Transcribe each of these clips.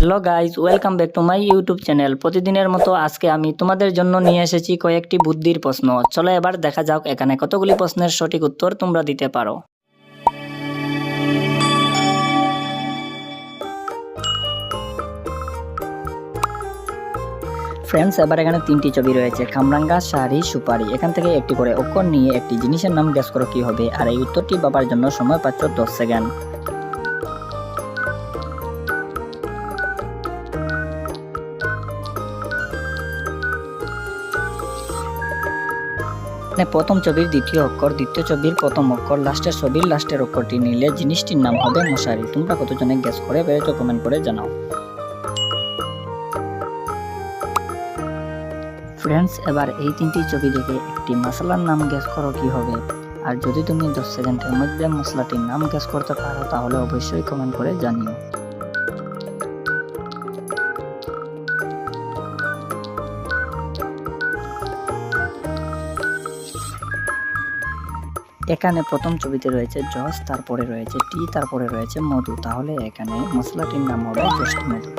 Hello guys welcome back to my YouTube channel. প্রতিদিনের মতো আজকে আমি তোমাদের জন্য নিয়ে এসেছি কয়েকটি বুদ্ধির প্রশ্ন। চলো এবার দেখা যাক এখানে কতগুলি প্রশ্নের সঠিক উত্তর তোমরা দিতে পারো। ফ্রেন্ডস এবার এখানে তিনটি ছবি রয়েছে। কামরাঙ্গা, শাড়ি, সুপারি। এখান থেকে একটি করে অক্ষর নিয়ে একটি জিনিসের নাম গ্যাস করো কি হবে। আর এই উত্তরটি পাবার জন্য সময় পাচ্ছ দশ সেকেন্ড। মানে প্রথম ছবির দ্বিতীয় অক্ষর, দ্বিতীয় ছবির প্রথম অক্ষর, লাস্টের ছবির লাস্টের অক্ষরটি নিলে জিনিসটির নাম হবে মশারি। তোমরা কতজনে গ্যাস করে পেরেছ কমেন্ট করে জানাও। ফ্রেন্ডস এবার এই তিনটি ছবি দেখে একটি মশলার নাম গ্যাস করো কি হবে। আর যদি তুমি দশ সেকেন্ডের মধ্যে মশলাটির নাম গ্যাস করতে পারো, তাহলে অবশ্যই কমেন্ট করে জানিও। এখানে প্রথম ছবিতে রয়েছে জস তারপরে রয়েছে টি, তারপরে রয়েছে মধু। তাহলে এখানে মশলাটির নাম হবে জষ্টি মধু।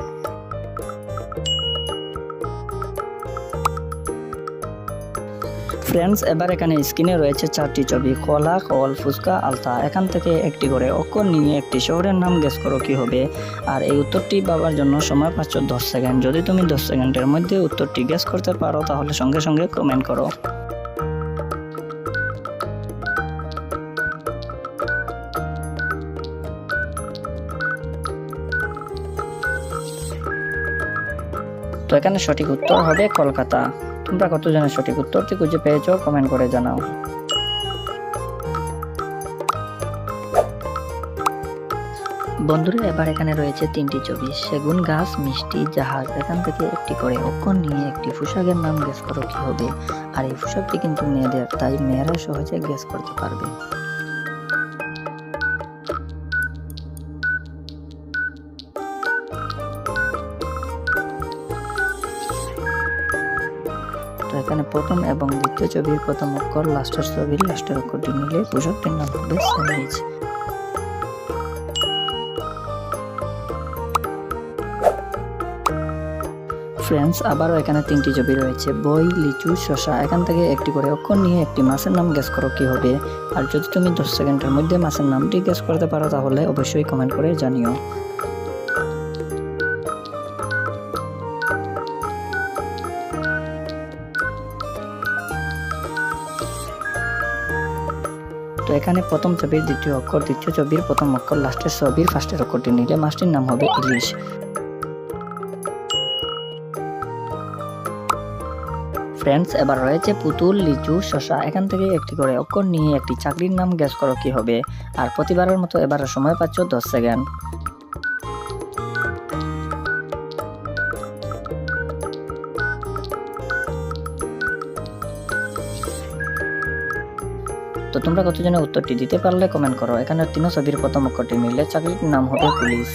ফ্রেন্ডস, এবার এখানে স্ক্রিনে রয়েছে চারটি ছবি। কলা, কল, ফুচকা, আলতা। এখান থেকে একটি করে অক্ষর নিয়ে একটি শহরের নাম গেস করো কি হবে। আর এই উত্তরটি পাওয়ার জন্য সময় পাচ্ছ দশ সেকেন্ড। যদি তুমি দশ সেকেন্ডের মধ্যে উত্তরটি গেস করতে পারো, তাহলে সঙ্গে সঙ্গে কমেন্ট করো। তো এখানে সঠিক উত্তর হবে কলকাতা। তোমরা কতজনের সঠিক উত্তরটি খুঁজে পেয়েছ? কমেন্ট করে জানাও। বন্ধুরা, এবার এখানে রয়েছে তিনটি ছবি। সেগুন গাছ, মিষ্টি, জাহাজ। এখান থেকে একটি করে অক্ষর নিয়ে একটি পোশাকের নাম গেস করো কি হবে। আর এই পোশাকটি কিন্তু মেয়েদের, তাই মেয়েরা সহজে গেস করতে পারবে। প্রথম এবং দ্বিতীয় ছবির প্রথম অক্ষর, লাস্টের ছবির লাস্টের অক্ষরটি মিলে পোশাকটির নাম হবে স্যান্ডউইচ ফ্রেন্ডস, আবারও এখানে তিনটি ছবি রয়েছে। বই, লিচু, শশা, এখান থেকে একটি করে অক্ষর নিয়ে একটি মাছের নাম গ্যাস করো কি হবে। আর যদি তুমি দশ সেকেন্ডের মধ্যে মাছের নামটি গ্যাস করতে পারো, তাহলে অবশ্যই কমেন্ট করে জানিও। তো এখানে প্রথম ছবির দ্বিতীয় অক্ষর, দ্বিতীয় ছবির প্রথম অক্ষর, লাস্টের ছবির ফার্স্টের অক্ষরটি নিলে মাছটির নাম হবে ইলিশ ফ্রেন্ডস, এবার রয়েছে পুতুল, লিচু, শশা। এখান থেকে একটি করে অক্ষর নিয়ে একটি চাকরির নাম গ্যাস করো কি হবে। আর প্রতিবারের মতো এবার সময় পাচ্ছ দশ সেকেন্ড। তো তোমরা কতজনের উত্তরটি দিতে পারলে কমেন্ট করো। এখানে তিন ছবির প্রথম অক্ষরটি মিললে চাকরির নাম হবে পুলিশ।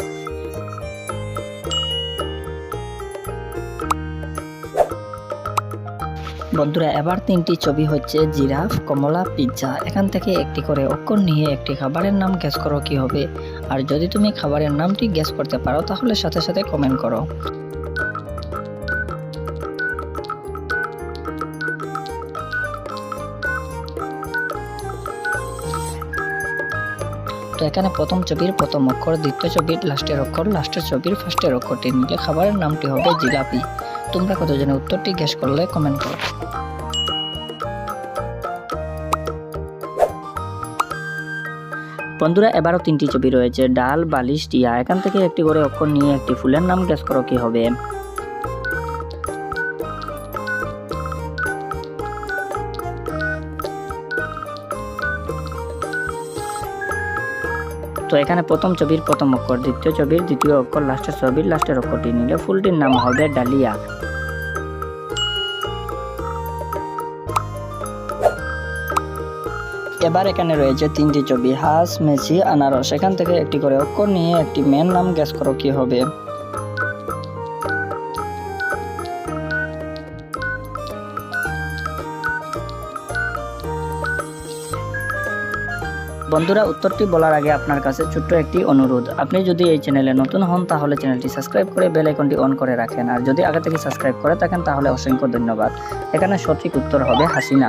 বন্ধুরা, এবার তিনটি ছবি হচ্ছে জিরাফ, কমলা, পিৎজা। এখান থেকে একটি করে অক্ষর নিয়ে একটি খাবারের নাম গ্যাস করো কি হবে। আর যদি তুমি খাবারের নামটি গ্যাস করতে পারো, তাহলে সাথে সাথে কমেন্ট করো। এখানে প্রথম ছবির প্রথম অক্ষর, দ্বিতীয় ছবির লাস্টের অক্ষর, লাস্টের ছবির ফার্স্টের অক্ষরটি নিলে খাবারের নামটি হবে জিলাপি। তোমরা কতজনের উত্তরটি গ্যাস করলে কমেন্ট করো। বন্ধুরা, এবারও তিনটি ছবি রয়েছে। ডাল, বালিশ, টিয়া। এখান থেকে একটি করে অক্ষর নিয়ে একটি ফুলের নাম গ্যাস করো কি হবে। তো এখানে প্রথম ছবির প্রথম অক্ষর, দ্বিতীয় ছবির দ্বিতীয় অক্ষর লাস্টের ছবির লাস্টের অক্ষরটি নিলে ফুলটির নাম হবে ডালিয়া। এবার এখানে রয়েছে তিনটি ছবি, হাঁস মেসি আনারস। এখান থেকে একটি করে অক্ষর নিয়ে একটি মেন নাম গ্যাস করো কি হবে। বন্ধুরা, উত্তরটি বলার আগে আপনার কাছে ছোট্ট একটি অনুরোধ। আপনি যদি এই চ্যানেলে নতুন হন, তাহলে চ্যানেলটি সাবস্ক্রাইব করে বেল আইকনটি অন করে রাখেন। আর যদি আগে থেকে সাবস্ক্রাইব করে থাকেন, তাহলে অসংখ্য ধন্যবাদ। এখানে সঠিক উত্তর হবে হাসিনা।